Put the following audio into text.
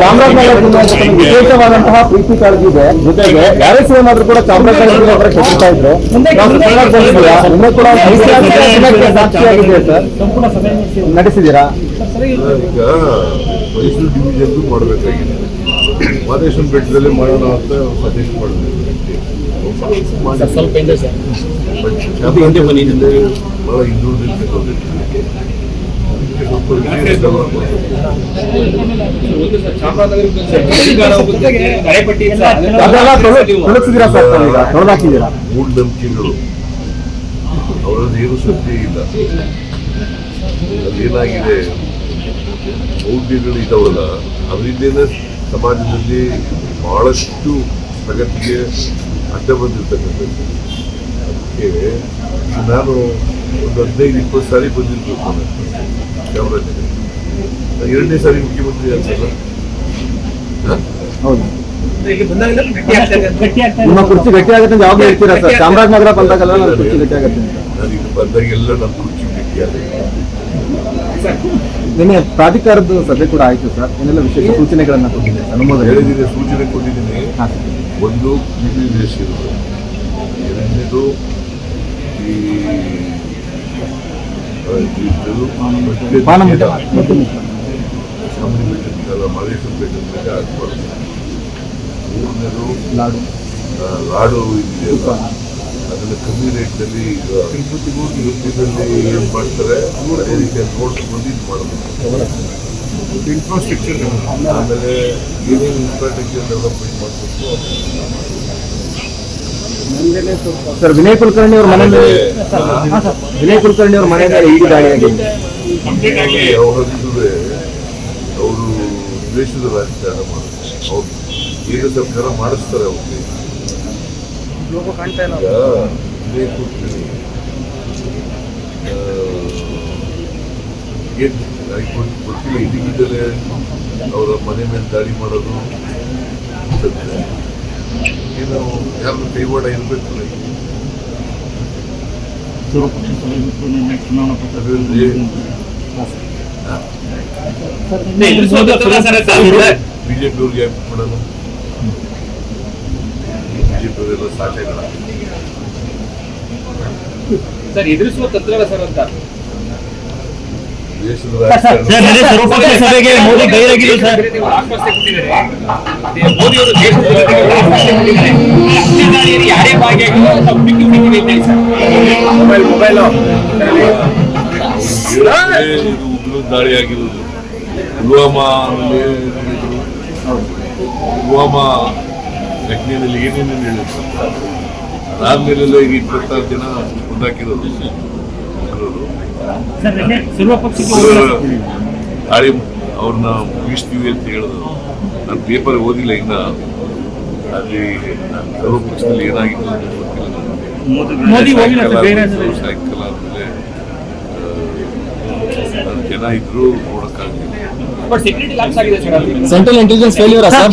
ಚಾಮರಾಜನಗರದಿಂದ ತಮಗೆ ವಿಶೇಷವಾದಂತಹ ಪ್ರೀತಿ ಕಾಳಜಿ ಇದೆ ಜೊತೆಗೆ ಯಾರೇ ಸೇವೆ ಮಾಡಿದ್ರು ಕೂಡ ಚಾಮರಾಜನಗರ ಅವರ ಕೆತ್ತಿಸ್ತಾ ಇದ್ರು. ಇನ್ನೂ ಕೂಡ ಸಾಕ್ಷಿಯಾಗಿದೆ ಸರ್? ನಡೆಸಿದೀರಾ ಈಗ ಮೈಸೂರು ಡಿವಿಷನ್ ಮಾಡಬೇಕಾಗಿದೆ. ಮಾದೇಶ್ವರ ಬೆಟ್ಟದಲ್ಲಿ ಮಾಡೋಣ ಅಂತ ಸಜೆಸ್ಟ್ ಮಾಡಿದ್ವಿ ಸ್ವಲ್ಪ ಹಿಂದೆ ಸರ್. ಚಾಮರಾಜನಗರದಲ್ಲಿ ಬಹಳ ಹಿಂದುಳಿದಿರ್ತಕ್ಕಂಥ ಮೂಢನಂಬಿಕೆಗಳು ಅವರಲ್ಲಿ ಏನು ಸತ್ಯ ಇಲ್ಲ ಅದೇನಾಗಿದೆ ಮೌಢ್ಯಗಳು ಇದಾವಲ್ಲ ಅದರಿಂದೇನೆ ಸಮಾಜದಲ್ಲಿ ಬಹಳಷ್ಟು ಪ್ರಗತಿಗೆ ಅಡ್ಡ ಬಂದಿರ್ತಕ್ಕಂಥದ್ದು ಅದಕ್ಕೆ ನಾನು ಒಂದು ಹದಿನೈದು ಇಪ್ಪತ್ತು ಸಾರಿ ಬಂದಿರ್ಬೇಕು ಚಾಮರಾಜನಗರ ಎರಡನೇ ಸಾರಿ ಮುಖ್ಯಮಂತ್ರಿ ಆಗ್ತಲ್ಲ? ಹೌದು. ನಿಮ್ಮ ಕುರ್ಚಿ ಗಟ್ಟಿ ಆಗುತ್ತೆ ಅಂತ ಯಾವಾಗಲೂ ಹೇಳ್ತೀರಾ ಸರ್? ಚಾಮರಾಜನಗರ ಬಂದಾಗಲ್ಲ ನನ್ನ ಕುರ್ಚಿ ಗಟ್ಟಿ ಆಗುತ್ತೆ ಅಂತ. ನಾನು ಇದು ಬಂದಾಗೆಲ್ಲ ನನ್ನ ಕುರ್ಚಿ ಭೇಟಿಯಾದೆ ನಿನ್ನೆ ಪ್ರಾಧಿಕಾರದ ಸಭೆ ಕೂಡ ಆಯ್ತು ಸರ್. ಏನೆಲ್ಲ ವಿಶೇಷ ಸೂಚನೆಗಳನ್ನ ಕೊಟ್ಟಿದೆ ಅನುಮೋದನೆ. ಹೇಳಿದ್ದೀನಿ ಸೂಚನೆ ಕೊಟ್ಟಿದ್ದೀನಿ. ಒಂದು ಬಿಸಿ ದೇಶ ಇರೋದು. ಎರಡನೇದು ಈ ಇದು ಮದ್ಯದ ಪಾನಮುದ್ದೆ. ನಿಷೇಧ. ಚಾಮುಂಡಿ ಬೆಟ್ಟದ ಮಹದೇಶ್ವರ ಬೆಟ್ಟದ ಮೇಲೆ ಹಾಕ್ಬಾರ್ದು ಮೂರನೇದು ಲಾಡು ಲಾಡು ಇದೆಯಲ್ಲ ಅದನ್ನು ಕಮ್ಮಿ ರೇಟ್ನಲ್ಲಿ ಈಗ ತಿರುಪತಿನಲ್ಲಿ ಏನು ಮಾಡ್ತಾರೆ ಅದೇ ರೀತಿಯಲ್ಲಿ ನೋಡ್ಕೊಂಡು ಇದು ಮಾಡಬೇಕು ಇನ್ಫ್ರಾಸ್ಟ್ರಕ್ಚರ್ ಆಮೇಲೆ ಏನೇನು ಇನ್ಫ್ರಾಸ್ಟ್ರಕ್ಚರ್ ಡೆವಲಪ್ಮೆಂಟ್ ಮಾಡಬೇಕು ಸರ್ ವಿನಯ್ ಕುಲಕರ್ಣಿ ಅವ್ರ ಮನೆ ಮೇಲೆ ವಿನಯ್ ಕುಲಕರ್ಣಿ ಅವ್ರ ಮನೆ ಮೇಲೆ ಅವರಿದ್ರೆ ಅವರು ದೇಶದ ರಾಜಕಾರಣ ಮಾಡ್ತಾರೆ ಸರ್ಕಾರ ಮಾಡಿಸ್ತಾರೆ ಅವ್ರಿಗೆ. ಈಗ ವಿನಯ್ ಕುಲಕರ್ಣಿ ಏನ್ ಗೊತ್ತಿಲ್ಲ. ಇದಕ್ಕಿದ್ದಲೇ ಅವರ ಮನೆ ಮೇಲೆ ದಾಳಿ ಮಾಡೋದು. ಸತ್ಯ. ಏನು ಯಾರು ಕೈವಾಡ ಇರಬೇಕು ಅದರಲ್ಲಿ ಬಿಜೆಪಿ ಅವ್ರಿಗೆ ಯಾಕೆ ಮಾಡೋಣ ಬಿಜೆಪಿ ಅವರೆಲ್ಲ ಸಾಧ್ಯಗಳ ಸರ್ ಎದುರಿಸುವ ತಂತ್ರಗಳ ಸರ್ ಅಂತ ಸರ್ವಪಕ್ಷ ಸಭೆಗೆ ಮೋದಿ ಗೈರಾಗಿದೆ ಸರ್. ನೀವು ಆಶ್ವಾಸನೆ ಕೊಟ್ಟಿದ್ದಾರೆ. ಮೋದಿ ಅವರು ದೇಶದ ಜನತೆಗೆ ಯಾರೇ ಭಾಗಿಯಾಗಿಲ್ಲ ಮೊಬೈಲ್ ದಾಳಿ ಆಗಿರೋದು ಪುಲ್ವಾಮಾ. ಪುಲ್ವಾಮಾ ಘಟನೆಯಲ್ಲಿ ಏನೇನೇನು ಹೇಳಿದ್ರು? ಅದಾದ್ಮೇಲೆಲ್ಲ ಈಗ ಇಪ್ಪತ್ತಾರು ಜನ ಮುಂದಾಕಿರೋದು ದಾಳಿ ಅವ್ರನ್ನ ಮುಗಿಸ್ತೀವಿ ಅಂತ ಹೇಳಿದ್ರು. ನಾನು ಪೇಪರ್ ಓದಿಲ್ಲ ಇನ್ನ ಅಲ್ಲಿ ಸರ್ವಪಕ್ಷದಲ್ಲಿ ಏನಾಗಿತ್ತು ಅಂತ ಗೊತ್ತಿಲ್ಲ. ಸಾಯಂಕಾಲ ಆದ್ಮೇಲೆ. ಜನ ಇದ್ರು ನೋಡಕ್ಕಾಗಲಿಲ್ಲ. ಬಟ್ ಸೆಕ್ಯೂರಿಟಿ ಲ್ಯಾಪ್ಸ್ ಆಗಿದೆ sir central intelligence failure sir